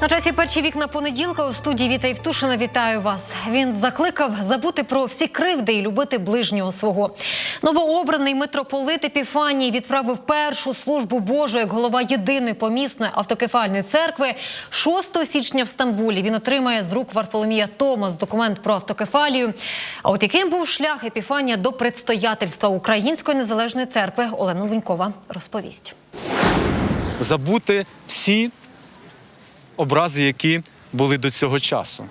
На часі перші вікна понеділка у студії Віта Євтушина вітаю вас. Він закликав забути про всі кривди і любити ближнього свого. Новообраний митрополит Епіфаній відправив першу службу Божу як голова єдиної помісної автокефальної церкви. 6 січня в Стамбулі він отримає з рук Варфоломія Томас документ про автокефалію. А от яким був шлях Епіфанія до предстоятельства Української незалежної церкви, Олена Лунькова розповість. забути всі образи, які були до цього часу.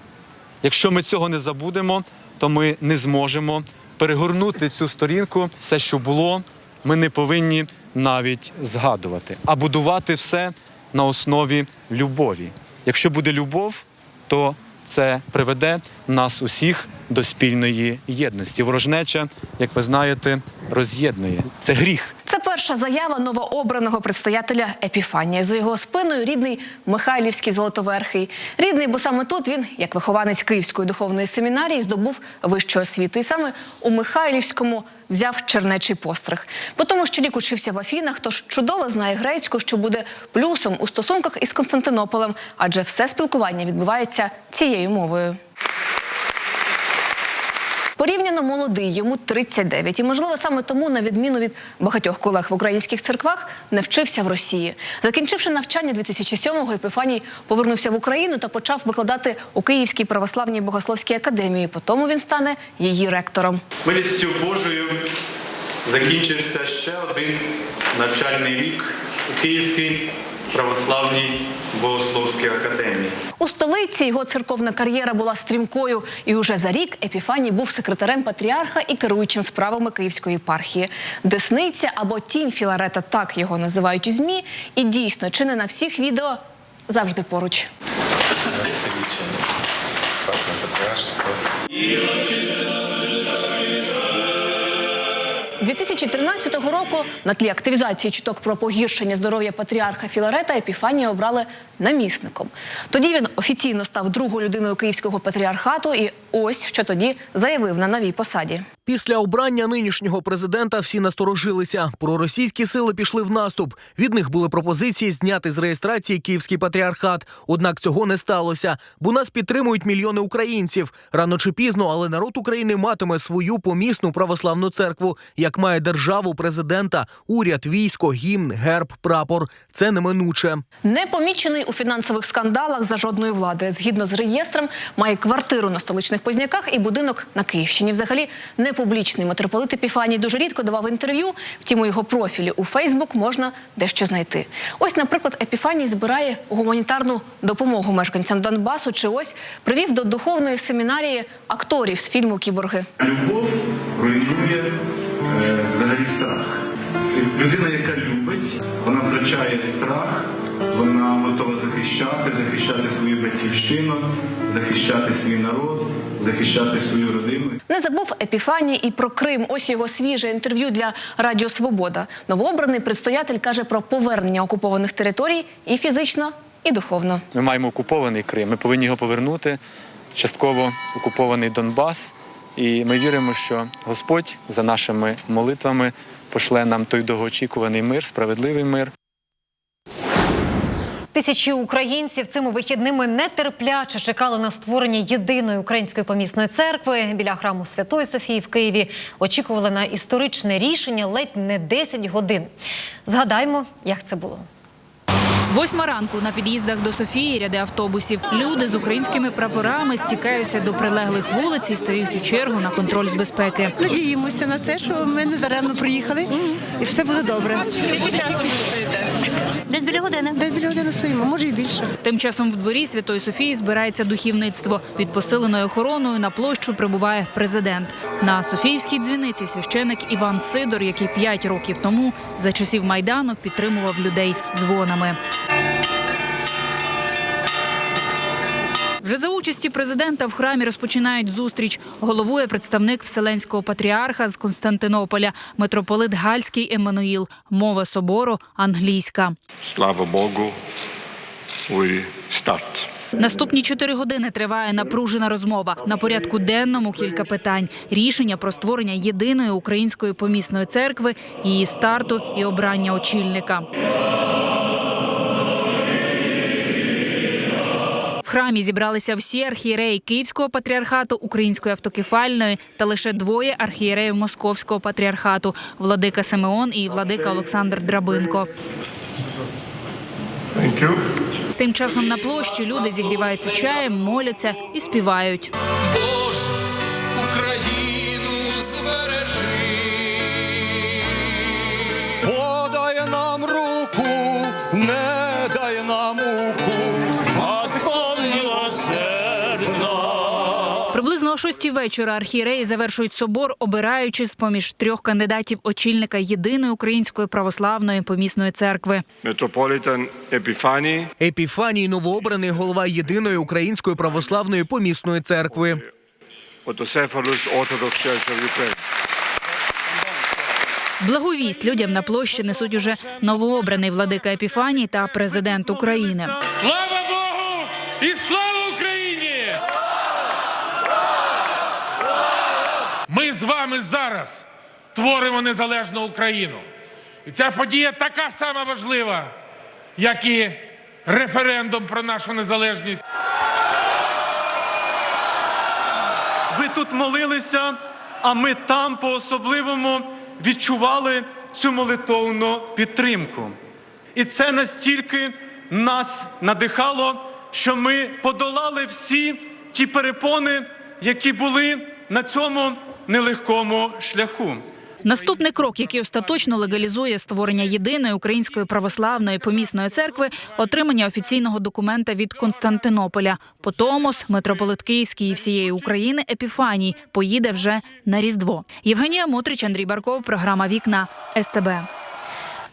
Якщо ми цього не забудемо, то ми не зможемо перегорнути цю сторінку, все, що було, ми не повинні навіть згадувати, а будувати все на основі любові. Якщо буде любов, то це приведе нас усіх до спільної єдності. Ворожнеча, як ви знаєте, роз'єднує. Це гріх. Це перша заява новообраного предстоятеля Епіфанія. За його спиною рідний Михайлівський Золотоверхий. Рідний, бо саме тут він, як вихованець Київської духовної семінарії, здобув вищу освіту. І саме у Михайлівському взяв чернечий постриг. По тому, що рік учився в Афінах, тож чудово знає грецьку, що буде плюсом у стосунках із Константинополем, адже все спілкування відбувається цією мовою. Порівняно молодий, йому 39. І, можливо, саме тому, на відміну від багатьох колег в українських церквах, не вчився в Росії. Закінчивши навчання 2007-го, Епіфаній повернувся в Україну та почав викладати у Київській православній богословській академії. По тому він стане її ректором. Милістю Божою закінчився ще один навчальний рік у Київській православній богословській академії. У столиці його церковна кар'єра була стрімкою, і уже за рік Епіфаній був секретарем патріарха і керуючим справами Київської єпархії. Десниця або тінь Філарета, так його називають у змі. І дійсно, чи не на всіх відео завжди поруч. 2013 року на тлі активізації чуток про погіршення здоров'я патріарха Філарета Епіфанія обрали намісником. Тоді він офіційно став другою людиною київського патріархату, і ось що тоді заявив на новій посаді. Після обрання нинішнього президента всі насторожилися. Проросійські сили пішли в наступ. Від них були пропозиції зняти з реєстрації Київський патріархат. Однак цього не сталося, бо нас підтримують мільйони українців. Рано чи пізно, але народ України матиме свою помісну православну церкву, як має державу, президента, уряд, військо, гімн, герб, прапор. Це неминуче. Не помічений у фінансових скандалах за жодної влади. Згідно з реєстром, має квартиру на столичних Позняках і будинок на Київщині. Взагалі не публічний митрополит Епіфаній дуже рідко давав інтерв'ю. Втім, у його профілі у Фейсбук можна дещо знайти. Ось, наприклад, Епіфаній збирає гуманітарну допомогу мешканцям Донбасу. Чи ось привів до духовної семінарії акторів з фільму Кіборги. Любов руйнує е, взагалі страх. Людина, яка любить, вона втрачає страх, вона готова захищати, захищати свою батьківщину, захищати свій народ, захищати свою родину. Не забув Епіфаній і про Крим. Ось його свіже інтерв'ю для Радіо Свобода. Новообраний предстоятель каже про повернення окупованих територій і фізично, і духовно. Ми маємо окупований Крим. Ми повинні його повернути. Частково окупований Донбас. І ми віримо, що Господь за нашими молитвами пошле нам той довгоочікуваний мир, справедливий мир. Тисячі українців цими вихідними нетерпляче чекали на створення єдиної української помісної церкви біля храму Святої Софії в Києві. Очікували на історичне рішення ледь не 10 годин. Згадаймо, як це було. Восьма ранку на під'їздах до Софії ряди автобусів. Люди з українськими прапорами стікаються до прилеглих вулиць і стають у чергу на контроль з безпеки. Надіємося на те, що ми не даремно приїхали і все буде добре. Десь біля години. Десь біля години стоїмо, може і більше. Тим часом в дворі Святої Софії збирається духівництво. Під посиленою охороною на площу прибуває президент. На Софіївській дзвіниці священик Іван Сидор, який п'ять років тому за часів майдану підтримував людей дзвонами. Вже за участі президента в храмі розпочинають зустріч. Головує представник Вселенського патріарха з Константинополя, митрополит Гальський Еммануїл. Мова собору англійська. Слава Богу, we start. Наступні чотири години триває напружена розмова. На порядку денному кілька питань: рішення про створення єдиної української помісної церкви, її старту і обрання очільника. Храмі зібралися всі архієреї Київського патріархату, Української автокефальної та лише двоє архієреїв Московського патріархату владика Симеон і владика Олександр Драбинко. Thank you. Тим часом на площі люди зігріваються чаєм, моляться і співають. Шостій вечора архієреї завершують собор, обираючи з поміж трьох кандидатів очільника єдиної української православної помісної церкви. Metropolitan Epiphany, Епіфаній новообраний голова єдиної української православної помісної церкви. Church of Благовість людям на площі несуть уже новообраний владика Епіфаній та президент України. Слава Богу і слава Ми з вами зараз творимо незалежну Україну. І ця подія така сама важлива, як і референдум про нашу незалежність. Ви тут молилися, а ми там по-особливому відчували цю молитовну підтримку. І це настільки нас надихало, що ми подолали всі ті перепони, які були на цьому нелегкому шляху. Наступний крок, який остаточно легалізує створення єдиної української православної помісної церкви, отримання офіційного документа від Константинополя. Потомос, митрополит Київський і всієї України Епіфаній поїде вже на Різдво. Євгенія Мотрич, Андрій Барков, програма Вікна СТБ.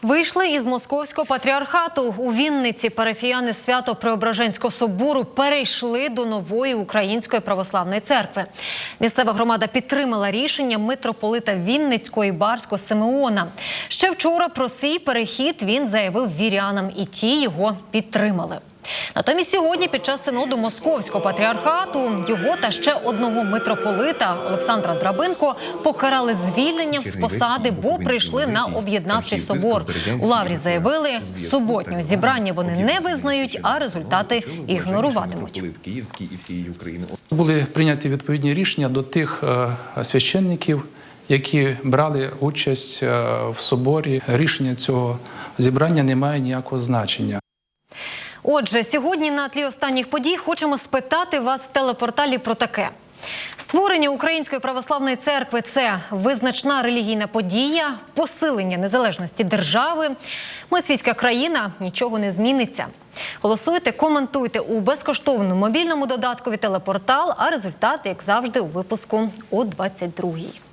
Вийшли із московського патріархату у Вінниці. Парафіяни свято Преображенського собору перейшли до нової української православної церкви. Місцева громада підтримала рішення митрополита Вінницького і Барського Симеона. Ще вчора про свій перехід він заявив вірянам, і ті його підтримали. Натомість сьогодні, під час синоду московського патріархату, його та ще одного митрополита Олександра Драбинко покарали звільненням з посади, бо прийшли на об'єднавчий собор. У лаврі заявили, суботнього зібрання вони не визнають, а результати ігноруватимуть. Були прийняті відповідні рішення до тих е, священників, які брали участь е, в соборі. Рішення цього зібрання не має ніякого значення. Отже, сьогодні на тлі останніх подій хочемо спитати вас в телепорталі про таке. Створення Української православної церкви це визначна релігійна подія, посилення незалежності держави. Ми світська країна, нічого не зміниться. Голосуйте, коментуйте у безкоштовному мобільному додаткові телепортал, а результати, як завжди, у випуску о 22-й.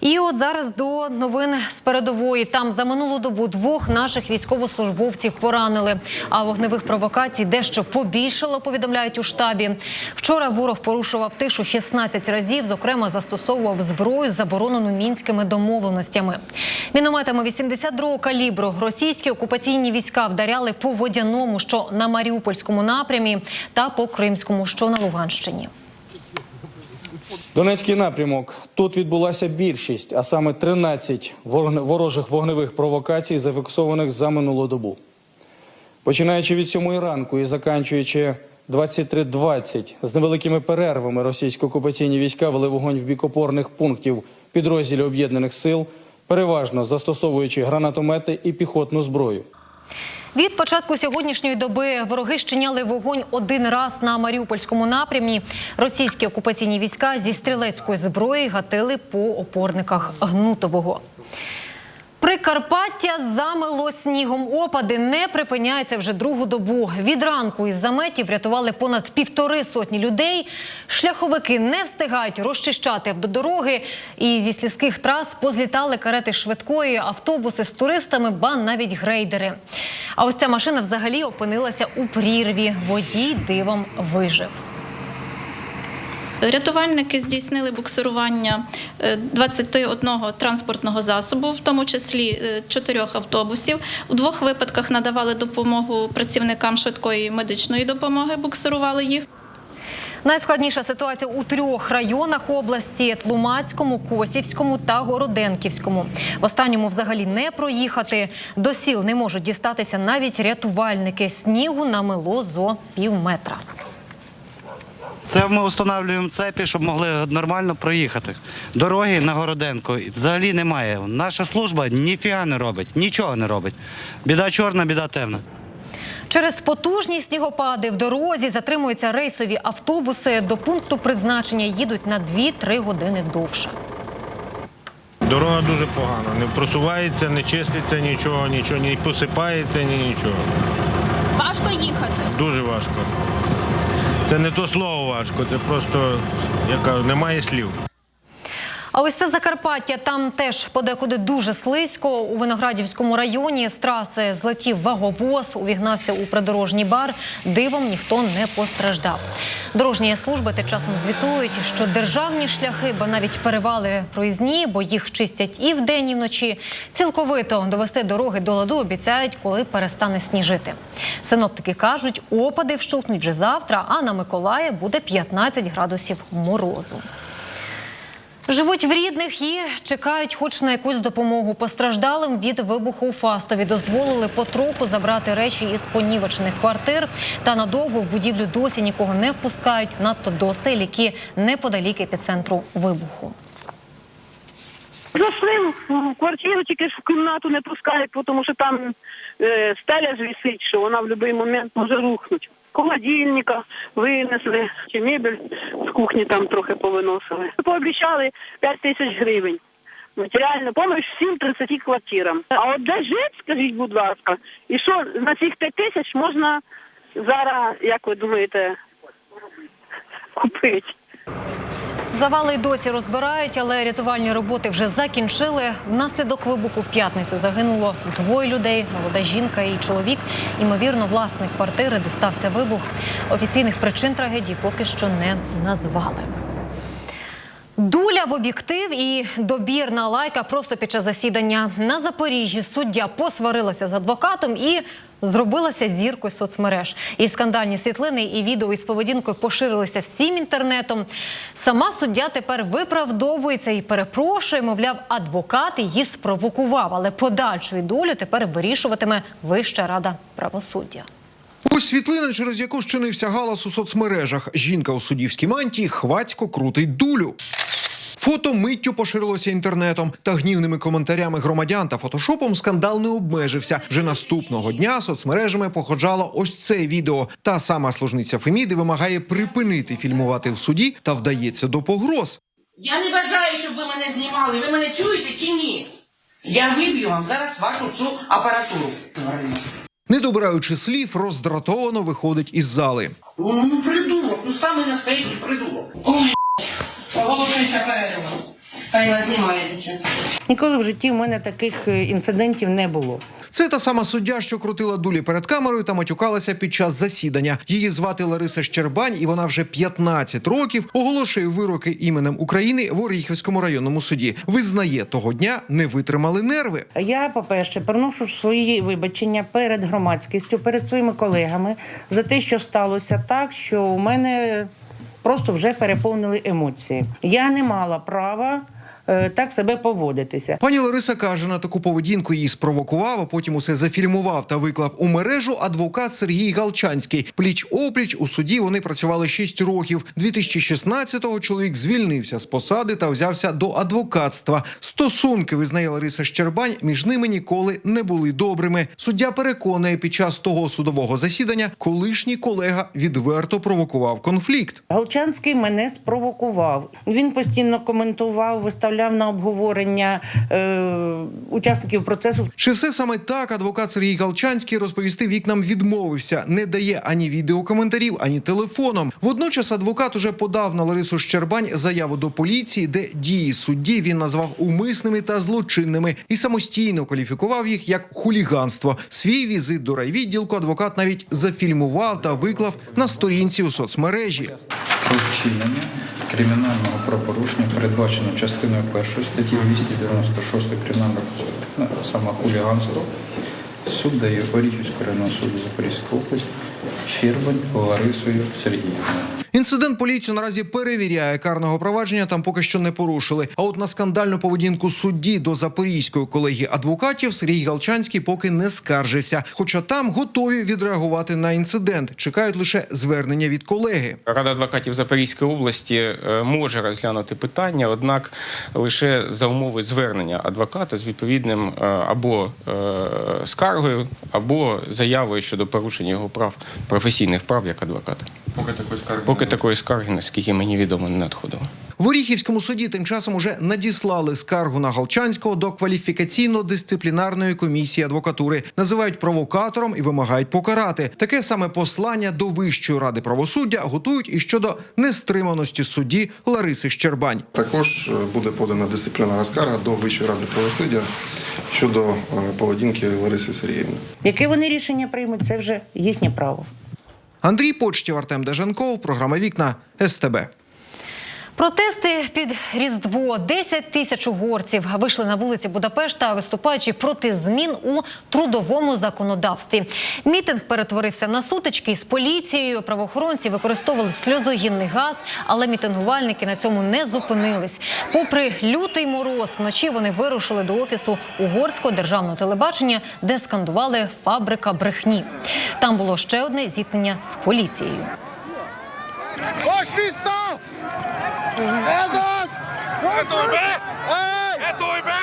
І от зараз до новин з передової. Там за минулу добу двох наших військовослужбовців поранили. А вогневих провокацій дещо побільшало, повідомляють у штабі. Вчора ворог порушував тишу 16 разів. Зокрема, застосовував зброю, заборонену мінськими домовленостями. Мінометами 82-го калібру російські окупаційні війська вдаряли по водяному, що на Маріупольському напрямі, та по Кримському, що на Луганщині. Донецький напрямок. Тут відбулася більшість, а саме 13 вогне- ворожих вогневих провокацій, зафіксованих за минулу добу. Починаючи від 7 ранку і заканчуючи 23.20, з невеликими перервами російсько-окупаційні війська вели вогонь в бік опорних пунктів підрозділів об'єднаних сил, переважно застосовуючи гранатомети і піхотну зброю. Від початку сьогоднішньої доби вороги щиняли вогонь один раз на Маріупольському напрямі. Російські окупаційні війська зі стрілецької зброї гатили по опорниках Гнутового. Прикарпаття замило снігом. Опади не припиняються вже другу добу. Від ранку із заметів рятували понад півтори сотні людей. Шляховики не встигають розчищати автодороги. І зі слізьких трас позлітали карети швидкої, автобуси з туристами, ба навіть грейдери. А ось ця машина взагалі опинилася у прірві. Водій дивом вижив. Рятувальники здійснили буксирування е, 21 транспортного засобу, в тому числі е, чотирьох автобусів. У двох випадках надавали допомогу працівникам швидкої медичної допомоги, буксирували їх. Найскладніша ситуація у трьох районах області: Тлумацькому, Косівському та Городенківському. В останньому взагалі не проїхати. До сіл не можуть дістатися навіть рятувальники. Снігу намило зо пів метра. Це ми встановлюємо цепі, щоб могли нормально проїхати. Дороги на Городенко взагалі немає. Наша служба ніфіга не робить, нічого не робить. Біда чорна, біда темна. Через потужні снігопади в дорозі затримуються рейсові автобуси. До пункту призначення їдуть на 2-3 години довше. Дорога дуже погана. Не просувається, не чиститься нічого, нічого, не посипається, ні нічого. Важко їхати. Дуже важко. Це не то слово важко, це просто, я кажу, немає слів. А ось це Закарпаття. Там теж подекуди дуже слизько. У Виноградівському районі з траси злетів ваговоз, увігнався у придорожній бар. Дивом ніхто не постраждав. Дорожні служби тим часом звітують, що державні шляхи, ба навіть перевали проїзні, бо їх чистять і вдень, і вночі. Цілковито довести дороги до ладу обіцяють, коли перестане сніжити. Синоптики кажуть, опади вщухнуть вже завтра, а на Миколая буде 15 градусів морозу. Живуть в рідних і чекають, хоч на якусь допомогу. Постраждалим від вибуху у Фастові дозволили потроху забрати речі із понівечених квартир. Та надовго в будівлю досі нікого не впускають, надто до осель, які неподалік епіцентру вибуху. Зайшли в квартиру, тільки ж в кімнату не пускають, тому що там е, стеля ж висить, що вона в будь-який момент може рухнути. Холодильника винесли, чи мебель з кухні там трохи повиносили. Пообіцяли 5 тисяч гривень. Матеріальну допомогу всім 30 квартирам. А от де жити, скажіть, будь ласка, і що на цих 5 тисяч можна зараз, як ви думаєте, купити? Завали досі розбирають, але рятувальні роботи вже закінчили. Внаслідок вибуху в п'ятницю загинуло двоє людей: молода жінка і чоловік. Імовірно, власник квартири, де стався вибух. Офіційних причин трагедії поки що не назвали. Дуля в об'єктив і добірна лайка просто під час засідання на Запоріжжі. Суддя посварилася з адвокатом і зробилася зіркою соцмереж. І скандальні світлини і відео із поведінкою поширилися всім інтернетом. Сама суддя тепер виправдовується і перепрошує. Мовляв, адвокат її спровокував, але подальшою долю тепер вирішуватиме Вища рада правосуддя. Ось світлина, через яку щинився галас у соцмережах. Жінка у суддівській мантії хвацько крутить дулю. Фото миттю поширилося інтернетом та гнівними коментарями громадян та фотошопом скандал не обмежився. Вже наступного дня соцмережами походжало ось це відео. Та сама служниця Феміди вимагає припинити фільмувати в суді та вдається до погроз. Я не бажаю, щоб ви мене знімали. Ви мене чуєте чи ні? Я виб'ю вам зараз вашу цю апаратуру. Не добираючи слів, роздратовано виходить із зали. Ну, придурок, ну самий настоящий придурок. Ой, оголошується перерва. Хай вона знімається. Ніколи в житті в мене таких е, інцидентів не було. Це та сама суддя, що крутила дулі перед камерою та матюкалася під час засідання. Її звати Лариса Щербань, і вона вже 15 років оголошує вироки іменем України в Оріхівському районному суді. Визнає того дня не витримали нерви. Я, по-перше, приношу свої вибачення перед громадськістю, перед своїми колегами за те, що сталося так, що у мене просто вже переповнили емоції. Я не мала права так себе поводитися. Пані Лариса каже, на таку поведінку її спровокував, а потім усе зафільмував та виклав у мережу адвокат Сергій Галчанський. Пліч опліч у суді вони працювали 6 років. 2016-го чоловік звільнився з посади та взявся до адвокатства. Стосунки визнає Лариса Щербань між ними ніколи не були добрими. Суддя переконує, під час того судового засідання колишній колега відверто провокував конфлікт. Галчанський мене спровокував. Він постійно коментував, виставляв на обговорення е, учасників процесу. Чи все саме так адвокат Сергій Галчанський розповісти вікнам відмовився, не дає ані відеокоментарів, ані телефоном. Водночас адвокат уже подав на Ларису Щербань заяву до поліції, де дії судді він назвав умисними та злочинними і самостійно кваліфікував їх як хуліганство. Свій візит до райвідділку адвокат навіть зафільмував та виклав на сторінці у соцмережі. Про вчинення кримінального правопорушення передбачено частиною першої статті 296 кримінального кодексу, саме хуліганство. Суд дає Оріхівського районного суду Запорізької області Щербань Ларисою Сергіївною. Інцидент поліцію наразі перевіряє карного провадження. Там поки що не порушили. А от на скандальну поведінку судді до запорізької колегії адвокатів Сергій Галчанський поки не скаржився. Хоча там готові відреагувати на інцидент. Чекають лише звернення від колеги. Рада адвокатів Запорізької області е, може розглянути питання, однак лише за умови звернення адвоката з відповідним е, або е, скаргою, або заявою щодо порушення його прав професійних прав як адвоката. Поки такої скарги Поки такої скарги, наскільки мені відомо, не надходило. В Оріхівському суді тим часом уже надіслали скаргу на Галчанського до кваліфікаційно-дисциплінарної комісії адвокатури. Називають провокатором і вимагають покарати. Таке саме послання до Вищої ради правосуддя готують і щодо нестриманості судді Лариси Щербань. Також е, буде подана дисциплінарна скарга до Вищої ради правосуддя щодо е, поведінки Лариси Сергіївни. Яке вони рішення приймуть, це вже їхнє право. Андрій Почтів, Артем Деженков, програма Вікна СТБ. Протести під Різдво 10 тисяч угорців вийшли на вулиці Будапешта, виступаючи проти змін у трудовому законодавстві. Мітинг перетворився на сутички з поліцією. Правоохоронці використовували сльозогінний газ, але мітингувальники на цьому не зупинились. Попри лютий мороз, вночі вони вирушили до офісу угорського державного телебачення, де скандували фабрика брехні. Там було ще одне зіткнення з поліцією. ¡Esos! ¡Es é tu é? IP! ¡Es é tu IP!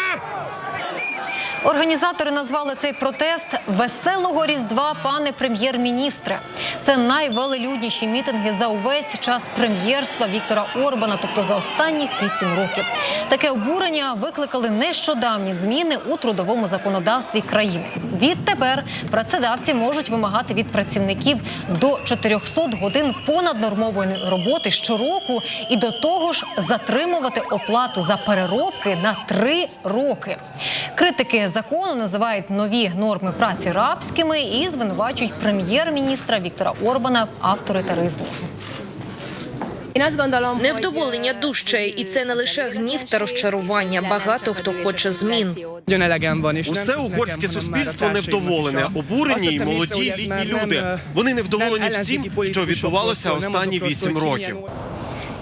Організатори назвали цей протест веселого різдва, пане прем'єр-міністре. Це найвелелюдніші мітинги за увесь час прем'єрства Віктора Орбана, тобто за останні вісім років. Таке обурення викликали нещодавні зміни у трудовому законодавстві країни. Відтепер працедавці можуть вимагати від працівників до 400 годин понаднормової роботи щороку і до того ж затримувати оплату за переробки на три роки. Критики закону називають нові норми праці рабськими і звинувачують прем'єр-міністра Віктора Орбана в авторитаризмі. Невдоволення дужчає, і це не лише гнів та розчарування. Багато хто хоче змін. Усе угорське суспільство невдоволене, обурені й молоді літні люди. Вони невдоволені всім, що відбувалося останні вісім років.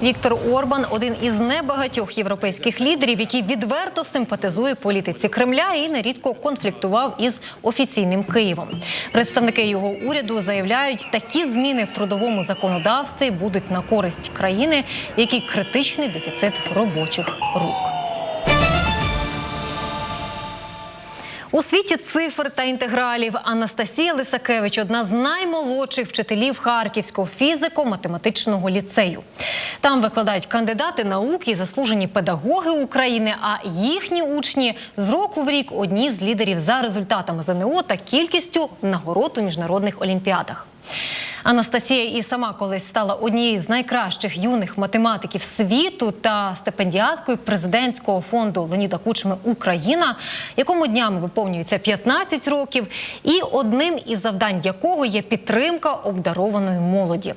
Віктор Орбан один із небагатьох європейських лідерів, який відверто симпатизує політиці Кремля і нерідко конфліктував із офіційним Києвом. Представники його уряду заявляють, такі зміни в трудовому законодавстві будуть на користь країни, який критичний дефіцит робочих рук. У світі цифр та інтегралів Анастасія Лисакевич одна з наймолодших вчителів Харківського фізико-математичного ліцею. Там викладають кандидати наук і заслужені педагоги України. А їхні учні з року в рік одні з лідерів за результатами ЗНО та кількістю нагород у міжнародних олімпіадах. Анастасія і сама колись стала однією з найкращих юних математиків світу та стипендіаткою президентського фонду Леоніда Кучми Україна, якому днями виповнюється 15 років, і одним із завдань якого є підтримка обдарованої молоді.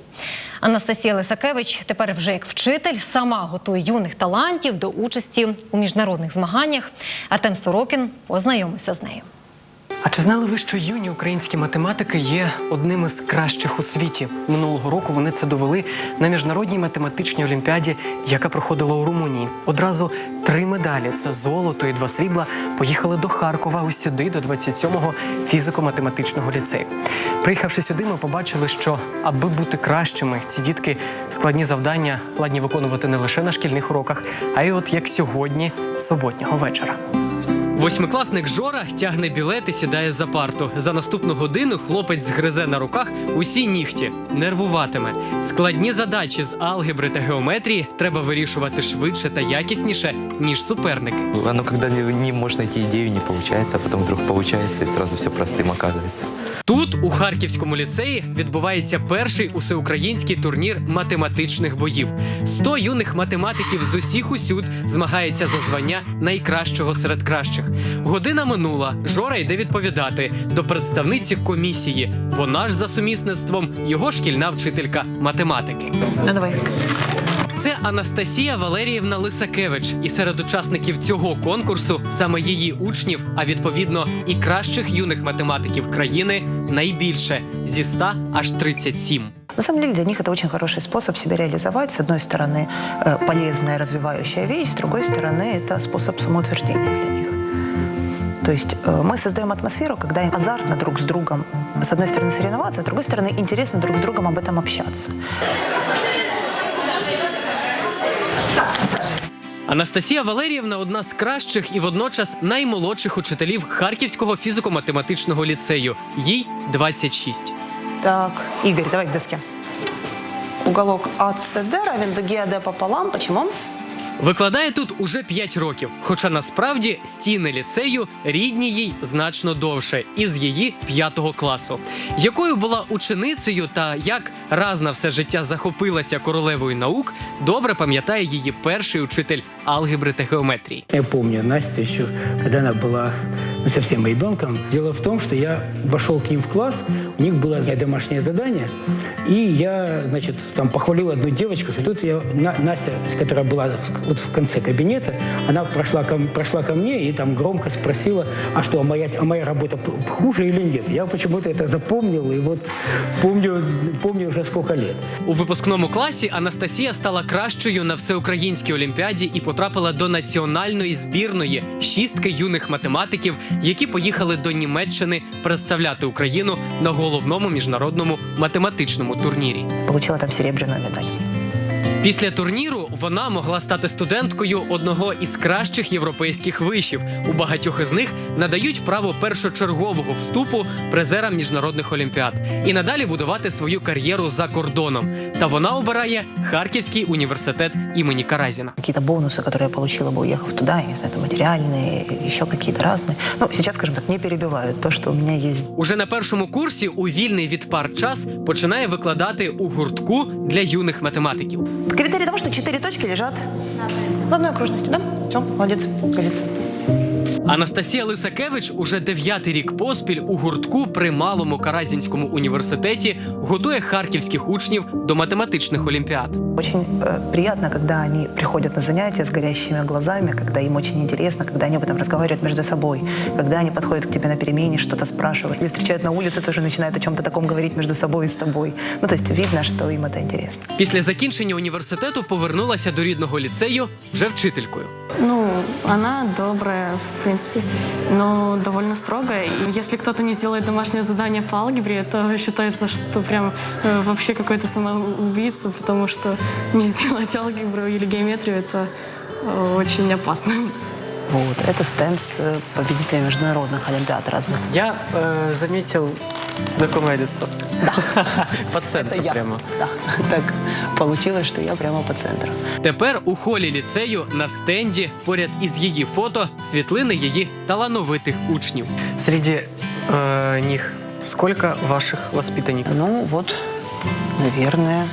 Анастасія Лисакевич тепер вже як вчитель сама готує юних талантів до участі у міжнародних змаганнях. Артем Сорокін познайомився з нею. А чи знали ви, що юні українські математики є одним із кращих у світі? Минулого року вони це довели на міжнародній математичній олімпіаді, яка проходила у Румунії. Одразу три медалі це золото і два срібла. Поїхали до Харкова ось сюди, до 27-го фізико-математичного ліцею. Приїхавши сюди, ми побачили, що аби бути кращими, ці дітки складні завдання ладні виконувати не лише на шкільних уроках, а й от як сьогодні, суботнього вечора. Восьмикласник Жора тягне білет і сідає за парту. За наступну годину хлопець згризе на руках усі нігті, нервуватиме. Складні задачі з алгебри та геометрії треба вирішувати швидше та якісніше, ніж суперники. Оно когда не, не можешь найти идею, не получается, а потом вдруг получается, и сразу все простым оказывается. Тут, у Харківському ліцеї, відбувається перший усеукраїнський турнір математичних боїв. Сто юних математиків з усіх усюд змагається за звання найкращого серед кращих. Година минула. Жора йде відповідати до представниці комісії. Вона ж за сумісництвом його шкільна вчителька математики. Ну, давай. Це Анастасія Валеріївна Лисакевич, і серед учасників цього конкурсу саме її учнів, а відповідно і кращих юних математиків країни найбільше зі 100 аж 37. На самом деле для них это очень хороший способ себя реализовать. С одной стороны, э, полезная, развивающая вещь, с другой стороны, это способ самоутверждения для них. То есть э, мы создаем атмосферу, когда им азартно друг с другом, с одной стороны, соревноваться, с другой стороны, интересно друг с другом об этом общаться. Анастасія Валеріївна одна з кращих і водночас наймолодших учителів Харківського фізико-математичного ліцею. Їй 26. Так, Игорь, давай к доске. Уголок АЦД равен дуге АД пополам. Почему? Викладає тут уже 5 років, хоча насправді стіни ліцею рідні їй значно довше, із її 5 класу. Якою була ученицею та як раз на все життя захопилася королевою наук, добре пам'ятає її перший учитель алгебри та геометрії. Я помню Настю еще, когда она была ну, совсем ребенком. Дело в том, что я вошел к ним в класс, у них было домашнее задание, и я, значит, там похвалил одну девочку, что тут я, На- Настя, которая была в- вот в конце кабинета, она прошла ко, прошла ко мне и там громко спросила, а что, а моя, а моя работа п- хуже или нет? Я почему-то это запомнил, и вот помню, помню уже сколько лет. У випускному класі Анастасія стала кращою на всеукраїнській олімпіаді і потрапила до національної збірної шістки юних математиків, які поїхали до Німеччини представляти Україну на головному міжнародному математичному турнірі. Получила там серебряную медаль. Після турніру вона могла стати студенткою одного із кращих європейських вишів. У багатьох із них надають право першочергового вступу призерам міжнародних олімпіад і надалі будувати свою кар'єру за кордоном. Та вона обирає Харківський університет імені Каразіна. Какие-то бонусы, которые я получила бы, уехав туда, я не знаю, там материальные, еще какие-то разные. Ну, сейчас, скажем так, не перебивают то, что у меня есть. Уже на першому курсі у вільний від пар час починає викладати у гуртку для юних математиків. Критерий того, что четыре точки лежат в одной окружности, да? Все, молодец, годится. Анастасія Лисакевич уже дев'ятий рік поспіль у гуртку при малому Каразінському університеті готує харківських учнів до математичних олімпіад. Очень э, приятно, когда они приходят на занятия с горящими глазами, когда им очень интересно, когда они об этом разговаривают между собой, когда они подходят к тебе на перемене, что-то спрашивают, или встречают на улице, тоже начинают о чем-то таком говорить между собой и с тобой. Ну, то есть видно, что им это интересно. Після закінчення університету повернулася до рідного ліцею вже вчителькою. Ну, она добрая, в принципе, но довольно строгая. И если кто-то не сделает домашнее задание по алгебре, то считается, что прям э, вообще какой-то самоубийца, потому что не сделать алгебру или геометрию это э, очень опасно. Вот. Это стенд с э, победителями международных олимпиад разных. Я э, заметил знакомое лицо. Да. По центру я. прямо. Да, так получилось, что я прямо по центру. Тепер у холі ліцею на стенді поряд із її фото світлини її талановитих учнів. Среди э, них сколько ваших воспитанников? Ну, вот, наверное,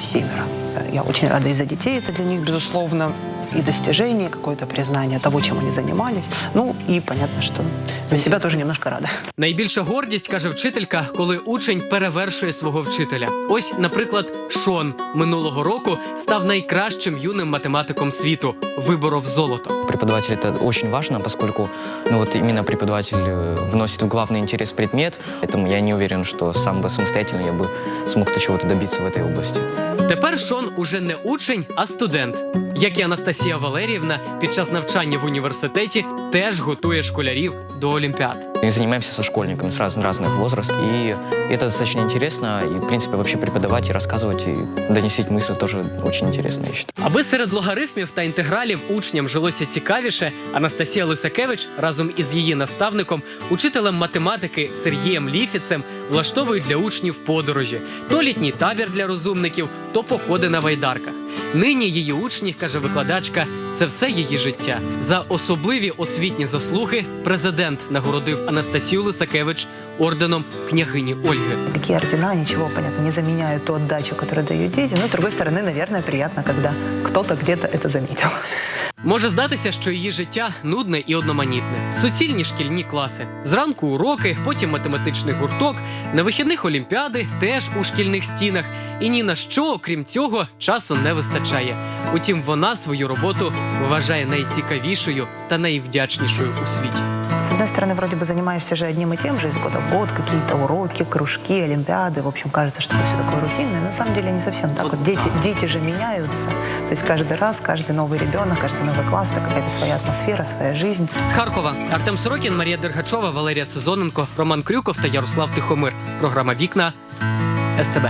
семеро. Э, Я очень рада из-за детей, это для них, безусловно, и достижение, и какое-то признание того, чем они занимались. Ну, и понятно, что за себя тоже немножко рада. Найбільша гордість, каже вчителька, коли учень перевершує свого вчителя. Ось, наприклад, Шон минулого року став найкращим юним математиком світу, виборов золото. Преподаватель это очень важно, поскольку ну вот именно преподаватель э, вносит в главный интерес в предмет, поэтому я не уверен, что сам бы самостоятельно я бы смог-то чего-то добиться в этой области. Тепер Шон уже не учень, а студент. Як і Анастасія Валеріївна під час навчання в університеті теж готує школярів до олімпіад. Мы занимаемся со школьниками с раз, разных возрастов, и это достаточно интересно, и, в принципе, вообще преподавать и рассказывать, и доносить мысли тоже очень интересно, я считаю. Аби серед логарифмів та інтегралів учням жилося цікавіше, Анастасія Лисакевич разом із її наставником, учителем математики Сергієм Ліфіцем, влаштовують для учнів подорожі: то літній табір для розумників, то походи на байдарках. Нині її учні, каже викладачка, це все її життя. За особливі освітні заслуги президент нагородив Анастасію Лисакевич орденом княгині Ольги. Такі ордена, нічого понятно, не заміняють ту віддачу, яку дають діти. Ну, з іншої сторони, мабуть, приємно, коли хтось десь это заметил. Може здатися, що її життя нудне і одноманітне. Суцільні шкільні класи. Зранку уроки, потім математичний гурток, на вихідних олімпіади теж у шкільних стінах. І ні на що, окрім цього, часу не вистачає. Утім, вона свою роботу вважає найцікавішою та найвдячнішою у світі. С одной стороны, вроде бы занимаешься же одним и тем же из года в год, какие-то уроки, кружки, олимпиады. В общем, кажется, что это все такое рутинное. На самом деле не совсем так. Вот дети, дети же меняются. То есть каждый раз, каждый новый ребенок, каждый новый класс, это какая-то своя атмосфера, своя жизнь. З Харкова Артем Сорокін, Марія Дергачова, Валерія Сезоненко, Роман Крюков та Ярослав Тихомир. Програма Вікна СТБ.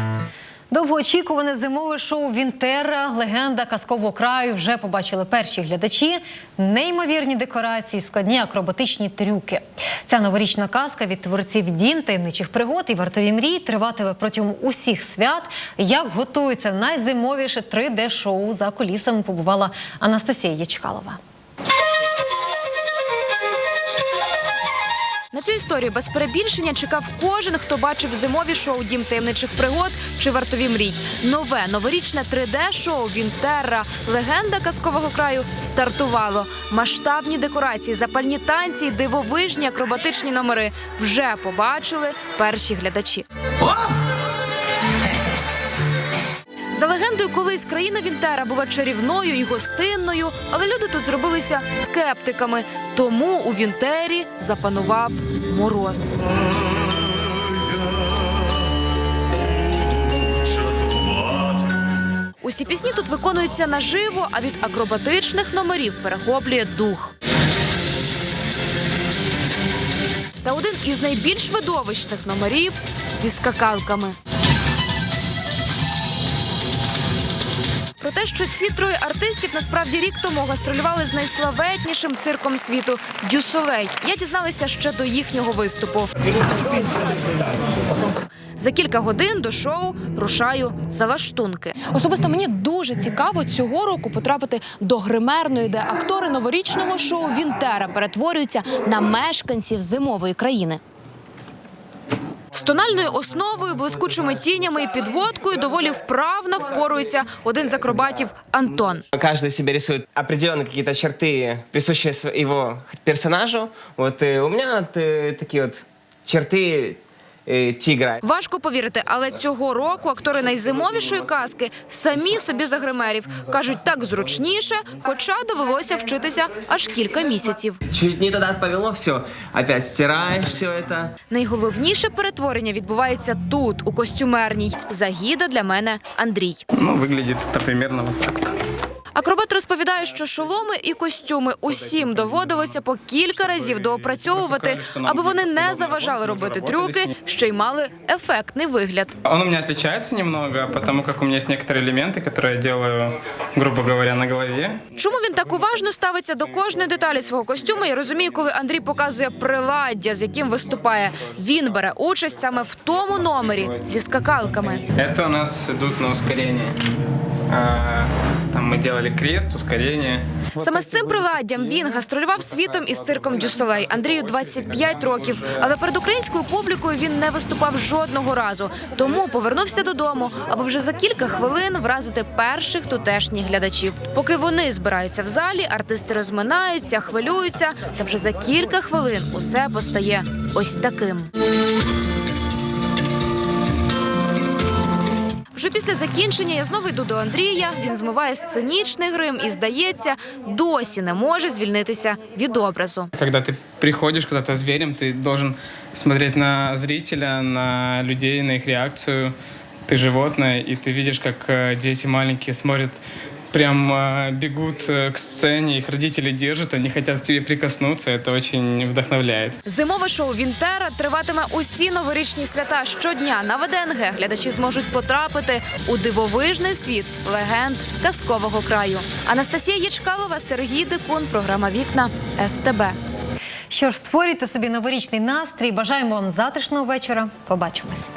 Довгоочікуване зимове шоу Вінтерра, легенда казкового краю вже побачили перші глядачі. Неймовірні декорації, складні акробатичні трюки. Ця новорічна казка від творців Дін, таємничих пригод і вартові мрій триватиме протягом усіх свят. Як готується найзимовіше 3D-шоу за кулісами побувала Анастасія Ячкалова. На історію без перебільшення чекав кожен, хто бачив зимові шоу Дім таємничих пригод чи вартові мрій. Нове новорічне 3D-шоу Вінтерра, легенда казкового краю стартувало. Масштабні декорації, запальні танці, дивовижні акробатичні номери вже побачили перші глядачі. За легендою, колись країна Вінтера була чарівною і гостинною, але люди тут зробилися скептиками. Тому у Вінтері запанував мороз. Усі пісні тут виконуються наживо, а від акробатичних номерів перехоплює дух. Та один із найбільш видовищних номерів зі скакалками. Те, що ці троє артистів насправді рік тому гастролювали з найславетнішим цирком світу Дюсолей. Я дізналася ще до їхнього виступу. За кілька годин до шоу рушаю за лаштунки. Особисто мені дуже цікаво цього року потрапити до гримерної, де актори новорічного шоу Вінтера перетворюються на мешканців зимової країни. З тональною основою, блискучими тінями і підводкою доволі вправно впорується один з акробатів Антон. Каждый себе рисует определенные какие-то черты, присущие св- его персонажу. Вот э, у меня вот, э, такие вот черты э, тигра. Важко повірити, але цього року актори найзимовішої казки самі собі загримерів кажуть так зручніше, хоча довелося вчитися аж кілька місяців. Чуть не туда повело, все, опять стираешь все это. Найголовніше перетворення відбувається тут, у костюмерній. Загіда для мене Андрій. Ну, выглядит это примерно вот так. Акробат розповідає, що шоломи і костюми усім доводилося по кілька разів доопрацьовувати, аби вони не заважали робити трюки, що й мали ефектний вигляд. Он у меня отличается немного, потому как у меня есть некоторые элементы, которые я делаю, грубо говоря, на голове. Чому він так уважно ставиться до кожної деталі свого костюму? Я розумію, коли Андрій показує приладдя, з яким виступає. Він бере участь саме в тому номері зі скакалками. Это у нас идут на ускорение. Там мы делали крест, ускорение. Саме з цим приладдям він гастролював світом із цирком Дюсолей. Андрію 25 років. Але перед українською публікою він не виступав жодного разу. Тому повернувся додому, аби вже за кілька хвилин вразити перших тутешніх глядачів. Поки вони збираються в залі, артисти розминаються, хвилюються. Та вже за кілька хвилин усе постає ось таким. Вже після закінчення я знову йду до Андрія. Він змиває сценічний грим і, здається, досі не може звільнитися від образу. Когда ты приходишь куда-то зверем, ты должен смотреть на зрителя, на людей, на их реакцию. Ты животное, и ты видишь, как э, дети маленькие смотрят прям э, бегут э, к сцене, их родители держат, они хотят к тебе прикоснуться, это очень вдохновляет. Зимове шоу Вінтера триватиме усі новорічні свята щодня. На ВДНГ глядачі зможуть потрапити у дивовижний світ легенд казкового краю. Анастасія Ячкалова, Сергій Дикун, програма Вікна СТБ. Що ж, створюйте собі новорічний настрій. Бажаємо вам затишного вечора. Побачимось.